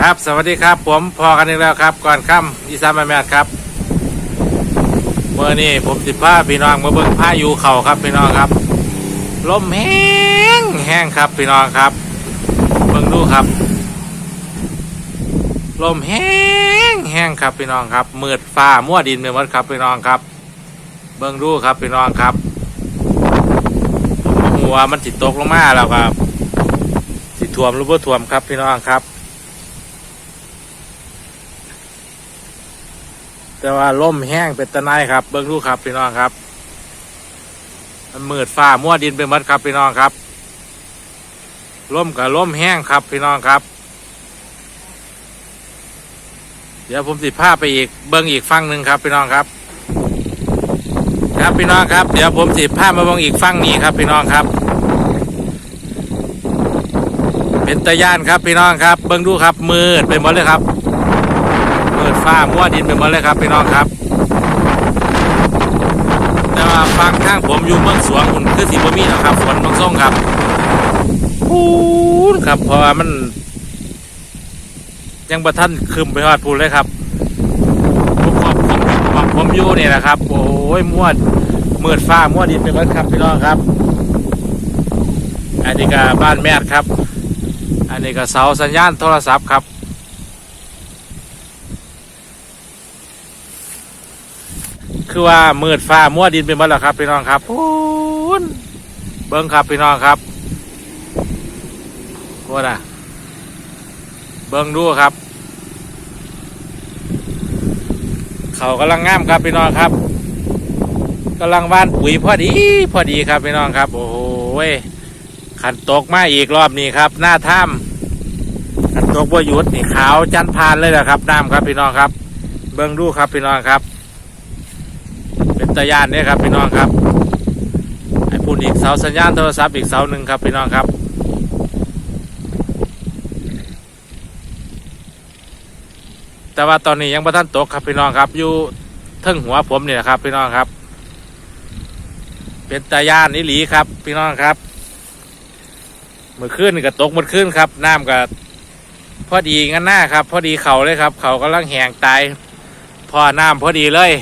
ครับ สวัสดีครับ ผมพอกันอีกแล้วครับ ก่อนค่ำอีสานแม่แม่ครับเมื่อนี้ผมสิพาพี่น้องมาเบิ่งพาอยุเข่าครับพี่น้องครับลมแห้งแห้งครับพี่น้องครับ เบิ่งดูครับ ลมแห้งแห้งครับพี่น้องครับมืดฟ้ามั่วดินไปหมดครับพี่น้องครับ เบิ่งดูครับพี่น้องครับ หัวมันติดตกลงมาแล้วครับสิท่วมหรือบ่ท่วมครับพี่น้องครับ แต่ว่าล่มแห้งเป็นตะไนครับ เบิ้งดูครับพี่น้องครับมันมืดฟ้ามั่วดินไปหมดครับพี่น้องครับล่มกับล่มแห้งครับพี่น้องครับ เดี๋ยวผมสิพาไปอีกเบิ้งอีกฝั่งหนึ่งครับพี่น้องครับ ครับพี่น้องครับ เดี๋ยวผมสิพามาเบิ้งอีกฝั่งนี้ครับพี่น้องครับ เป็นตะย่านครับพี่น้องครับ เบิ้งดูครับมืดไปหมดเลยครับ มืดฟ้ามั่วดินไปหมดเลยครับพี่น้องครับ แต่ว่าฟังข้างผมอยู่เมืองสวงคุณคือสีบ่มีนะครับฝนบางส่งครับพูนครับ เพราะว่ามัน ยังประทันคืมไปฮอดพูนเลยครับผมผมผมผมผมอยู่นี่แหละครับ โอ้ยมั่วมืดฟ้ามั่วดินไปหมดครับพี่น้องครับอันนี้ก็บ้านแม่ครับ อันนี้ก็เสาสัญญาณโทรศัพท์ครับ คือว่ามืดฟ้ามั่วดินไปหมดแล้วครับพี่น้องครับพูนเบิ้งครับพี่น้องครับว่าน่ะเบิ้งดูครับ เขากำลังงามครับพี่น้องครับกำลังว่านปุ๋ยพอดีพอดีครับพี่น้องครับ โอ้โหขันตกมาอีกรอบนี้ครับ หน้าถ้ำขันตกว่ายุดนี่ขาวจันพานเลยนะครับน้ำครับพี่น้องครับ เบิ้งดูครับพี่น้องครับ เป็นตะยานเนี่ยครับพี่น้องครับไอ้ปุ่นอีกเสาสัญญาณโทรศัพท์อีกเสาหนึ่งครับพี่น้องครับแต่ว่าตอนนี้ยังประทันตกครับพี่น้องครับ อยู่ทึ่งหัวผมเนี่แหละครับ พี่น้องครับ เป็นตะยานนิหลีครับ พี่น้องครับเมื่อคืนก็ตกเมื่อคืนครับน้ำก็พอดีงั้นหน้าครับ พอดีเขาเลยครับ เขากำลังแหงตายพอน้ำพอดีเลย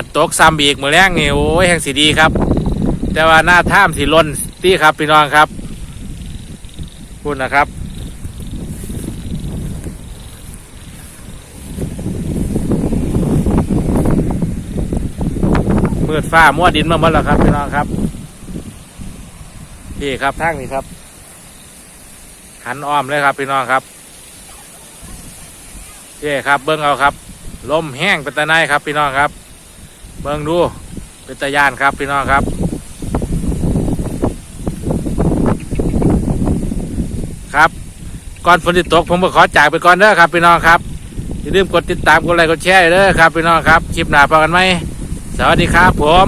ขัดตกซ้ำอีกมือแรงนี่โอ้ยแห่งสีดีครับ แต่ว่าหน้าถ้ำสีล้นตี้ครับพี่น้องครับพูดนะครับมืดฟ้ามั่วดินมาหมดแล้วครับพี่น้องครับนี่ครับทางนี้ครับ หันอ้อมเลยครับพี่น้องครับเย่ครับเบิ้งเอาครับลมแห้งเป็นตะไนครับพี่น้องครับ เบิ่งดู เป็นตะยานครับพี่น้องครับ ครับก่อนฝนจะตกผมก็ขอจากไปก่อนเด้อครับพี่น้องครับอย่าลืมกดติดตามกดไลค์กดแชร์เด้อครับพี่น้องครับคลิปหน้าพบกันไหมสวัสดีครับผม